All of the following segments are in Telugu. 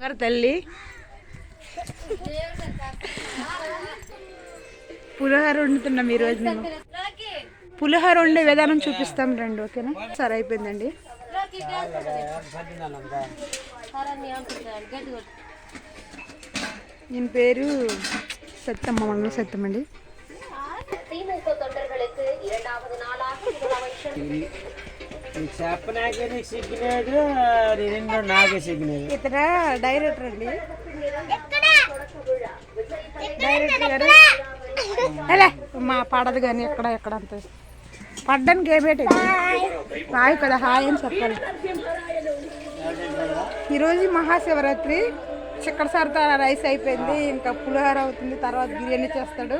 గారు తల్లి పులిహోర వండుతున్నాం ఈరోజు మేము పులిహోర వండే విధానం చూపిస్తాం రండి ఓకేనా సరే అయిపోయిందండి నేను పేరు సత్యమ్మ మమ్మీ సత్యం అండి திமுக தொண்டர்களுக்கு இரண்டாவது நாளாக முதலமைச்சர் చెప్ప నాకే నీకు సిగ్గినాడు నిన్న నాకే సిగ్గినాడు ఇతర డైరెక్టర్ అండి. డైరెక్టర్ గారు. అలే మా పడదు కానీ ఎక్కడ ఎక్కడ అంత. పడ్డానికి ఏమేటి రాయి కదా హాయ్ అని చెప్పాలి. ఈరోజు మహాశివరాత్రి. చిక్కడ సరతా రైస్ అయిపోయింది ఇంకా పులిహోర అవుతుంది తర్వాత బిర్యానీ చేస్తాడు.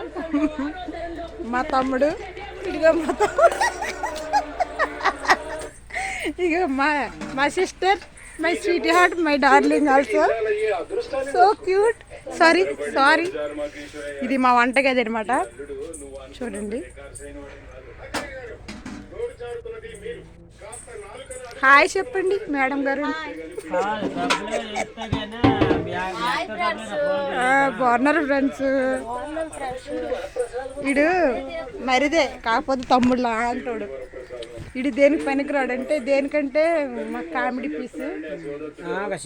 మా తమ్ముడు. ఇదిగో మా తమ్ముడు. ఇక మా మా sister my sweetheart my darling also so cute sorry sorry ఇది మా వంటగది అనమాట చూడండి. హాయ్ చెప్పండి మేడం గారు. బాగున్నారు ఫ్రెండ్స్ ఇడు మరిదే కాకపోతే తమ్ముడు అంటాడు. ఇడు దేనికి పనికిరాడు అంటే దేనికంటే మా కామెడీ పీస్.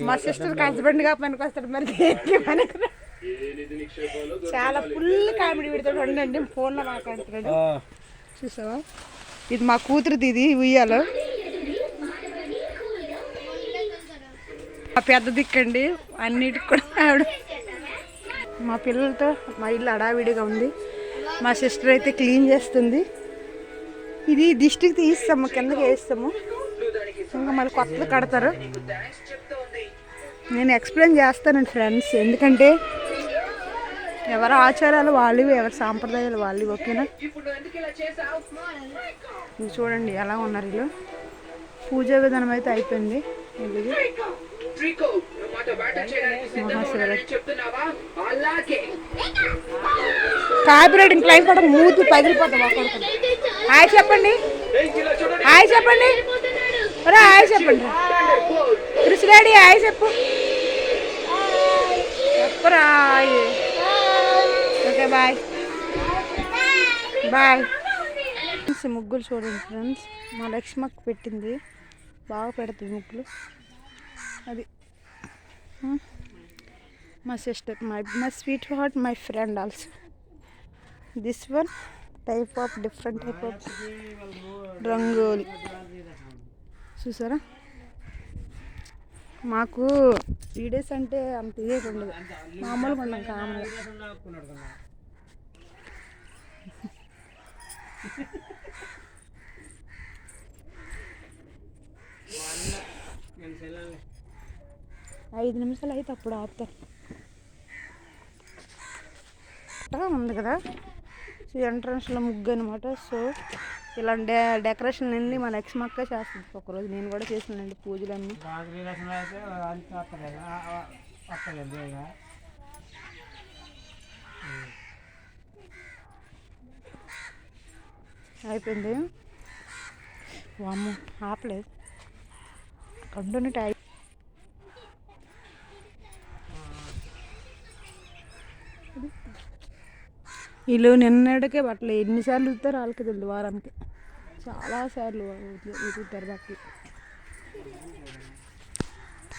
మా సిస్టర్ హస్బెండ్గా పనికొస్తాడు మరి దేనికి పనికిరాడు? చాలా ఫుల్ కామెడీ పెడతాడు. ఉండండి ఫోన్లో మాట్లాడుతున్నాడు. చూసావా? ఇది మా కూతురుది ఇది ఉయ్యాలో. మా పెద్ద దిక్కండి అన్నిటికి కూడా ఆవిడ. మా పిల్లలతో మా ఇల్లు అడావిడిగా ఉంది. మా సిస్టర్ అయితే క్లీన్ చేస్తుంది. ఇది దిష్టికి తీస్తాము కిందకి వేస్తాము ఇంకా మళ్ళీ కొత్తలు కడతారు. నేను ఎక్స్ప్లెయిన్ చేస్తానండి ఫ్రెండ్స్ ఎందుకంటే ఎవరి ఆచారాలు వాళ్ళవి ఎవరి సాంప్రదాయాలు వాళ్ళవి ఓకేనా? చూడండి ఎలా ఉన్నారు వీళ్ళు. పూజా విధానం అయితే అయిపోయింది. వీళ్ళది మహాశివరాత్రి. క్లైమ్ కూడా మూతి పగిలిపోతాం హాయ్ చెప్పండి. హాయ్ చెప్పండి. రా హాయ్ చెప్పండి. కృష్ణాడి హాయ్ చెప్పు. చెప్పరా ఓకే బాయ్. బాయ్. ముగ్గులు చూడండి ఫ్రెండ్స్. మా లక్ష్మకు పెట్టింది. బాగా పెడుతుంది ముగ్గులు. అది. మా sister my my sweetheart my friend also. This one. Type of different type of rangoli. చూసారా? మాకు వీడియోస్ అంటే అంత ఇదే ఉండదు. మామూలుగా ఉన్నాం కామన్గా ఐదు నిమిషాలు అయితే అప్పుడు ఆపుతారు. ఉంది కదా? సో ఎంట్రన్స్లో ముగ్గు అనమాట సో ఇలాంటి డె- డెకరేషన్ అన్ని మా లక్ష్మి అక్క చేస్తుంది. ఒకరోజు నేను కూడా చేసినండి పూజలన్నీ. అయిపోయింది. వామ్మ ఆపలేదు. కండుని టై వీళ్ళు నిన్నటికే బట్టలు ఎన్నిసార్లు ఉతుతారు వాళ్ళకి తెలియదు వారానికి. చాలాసార్లు ఉతుకుతారు బట్టలు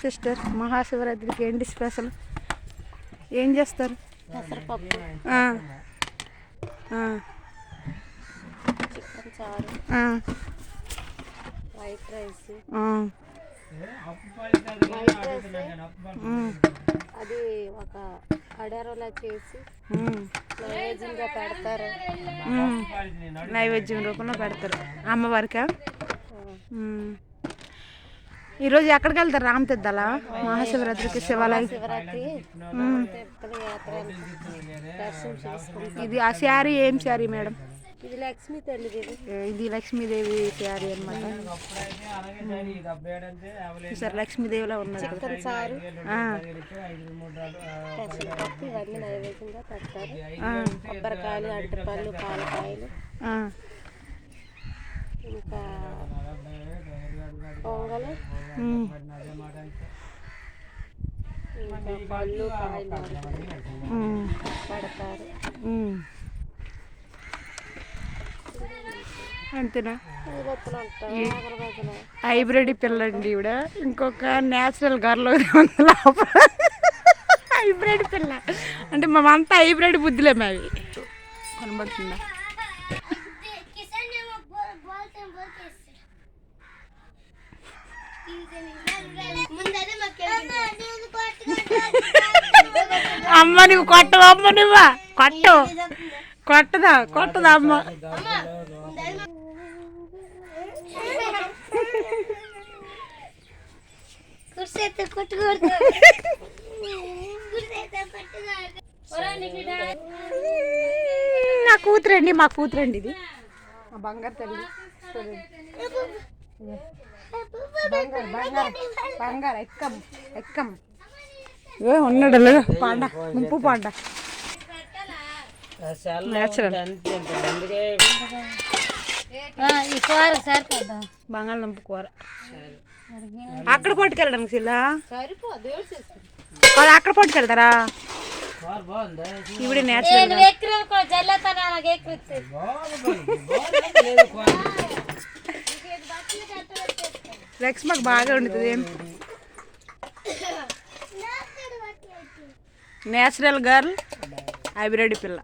సిస్టర్ మహాశివరాత్రికి ఏంటి స్పెషల్? ఏం చేస్తారు. White rice. అది ఒక అడారోలా చేసి. నైవేద్యంగా పెడతారు. నైవేద్యం రూపంలో పెడతారు. అమ్మవారికా. ఈరోజు ఎక్కడికి వెళ్తారు? రామతీర్థాలా మహాశివరాత్రికి శివాలయం? ఇది ఆ శారీ ఏం శారీ మేడం? ఇది లక్ష్మీ తల్లిది ఇది. లక్ష్మీదేవి శారీ అనమాట సార్ లక్ష్మీదేవిలో ఉన్నది ఇవన్నీ నైవేద్యంగా పెడతారు. కొబ్బరికాయలు అరటిపళ్ళు పాలకాయలు. ఇంకా పొంగలు. పళ్ళు కాయలు. పడతారు. అంతేనా? హైబ్రిడ్ పిల్లండి ఈవిడ. ఇంకొక నేచురల్ గర్ల్ లోపల. హైబ్రిడ్ పిల్ల. అంటే మేమంతా హైబ్రిడ్ బుద్ధిలే మావి. కనబడుతుందా? అమ్మ నువ్వు కొట్టవు అమ్మ నువ్వా? కొట్టవు కొట్టదా? కొట్టదా అమ్మ. నా కూతురండి మా కూతురండి ఇది. మా బంగారు తల్లి. బంగారు బంగారు బంగారు ఎక్కం ఎక్కం ఏ ఉన్నాడు లేదు పాండ ముంపు పాండ. Cell Natural. అంతే ఉంటుంది. అందుకే ఈ కూర సరిపోద్దా? బంగాళదుంప కూర. అక్కడ పట్టుకెళ్ళడానికి శిలా? సరిపోదు వాళ్ళు అక్కడ పట్టుకెళ్తారా? ఇవిడ నేచురల్ లెక్స్ మాకు బాగా వండుతుంది. ఏం? నేచురల్ గర్ల్ హైబ్రిడ్ పిల్ల.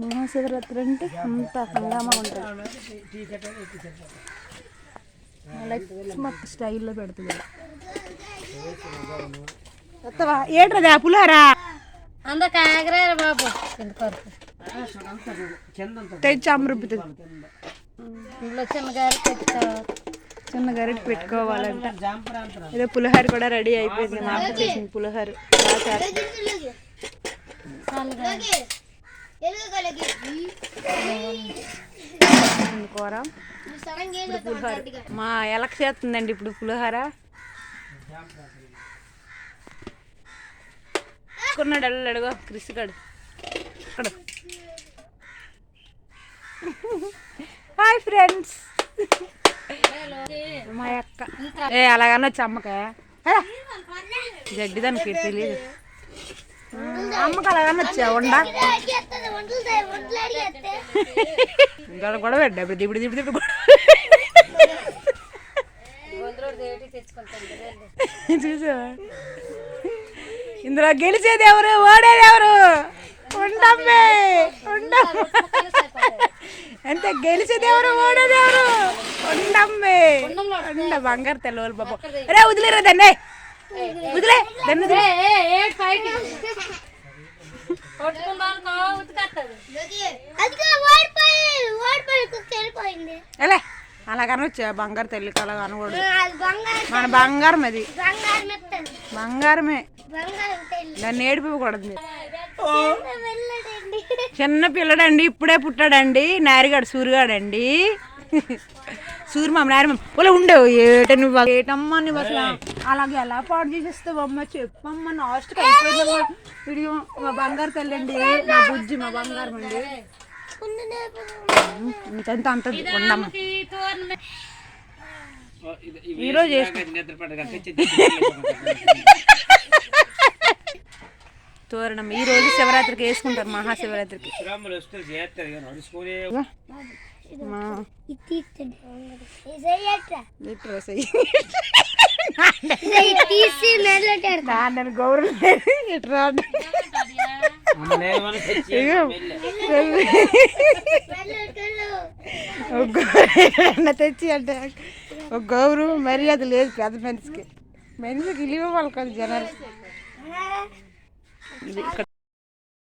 మహాశివరాత్రి అంటే అంత హంగామా ఉంటుంది. మాకు స్టైల్లో పెడుతుంది. వస్తావా? ఏంట్రది ఆ పులారా అందక ఆగరారు బాబు తెచ్చి అమరుపుతుంది ఇంట్లో చిన్నగారు పెట్టుకోవాలి చిన్న గరిటె పెట్టుకోవాలంట. ఏదో పులిహోర కూడా రెడీ అయిపోయింది మా అక్క చేసింది పులిహోర. కూర. పులిహోర. మా ఎలక చేస్తుందండి ఇప్పుడు పులిహోర. కొన్నాడు వెళ్ళాడుగో క్రిసిగాడు ఇక్కడ. Hi friends. మా అక్క. ఏ అలాగనొచ్చు అమ్మకే? జడ్డి దానికి తెలియదు. అమ్మకి అలాగనొచ్చా ఉండ? ఇంకా గొడవ పెట్టా ఇప్పుడు ఇప్పుడు ఇప్పుడు ఇప్పుడు చూసావా? ఇందులో గెలిచేది ఎవరు? ఓడేది ఎవరు? ఉండమ్మే ఉండమ్మ అంతే గెలిచేది ఎవరు ఓడేది ఎవరు ఉండమ్మే ఉండ బంగారు తెల్లవాళ్ళు బాబు. రే వదిలేరా దాన్ని? వదిలే దాన్ని వదిలే. ఎలా అలాగని వచ్చా బంగారు తల్లి అలా అనకూడదు అది బంగారు మన బంగారం అది. బంగారు మెత్తది బంగారమే. బంగారం తెల్లి. దాన్ని ఏడిపోకూడదు చిన్న పిల్లడండి ఇప్పుడే పుట్టాడండి. నారిగాడు సూరిగాడండి. సూరి మామ నారి మామ ఒలే ఉండవు ఏట నువ్వు ఏటమ్మా నువ్వు అసలు అలాగే ఎలా పాడు చేసేస్తావు అమ్మ? చెప్పమ్మ లాస్ట్కి అయిపోయిందమ్మా వీడియో మా బంగారు తల్లి అండి మా బుజ్జి మా బంగారం అండి. ఇంతంత అంత ఉండమ్మ. ఈరోజు తోరణం. ఈ రోజు శివరాత్రికి వేసుకుంటారు మహాశివరాత్రికి. తెచ్చి అంటే ఒక గౌరవం మర్యాద లేదు పెద్ద మనిషికి. మనిషికి ఇల్లు వాళ్ళకి జనాలు. Ich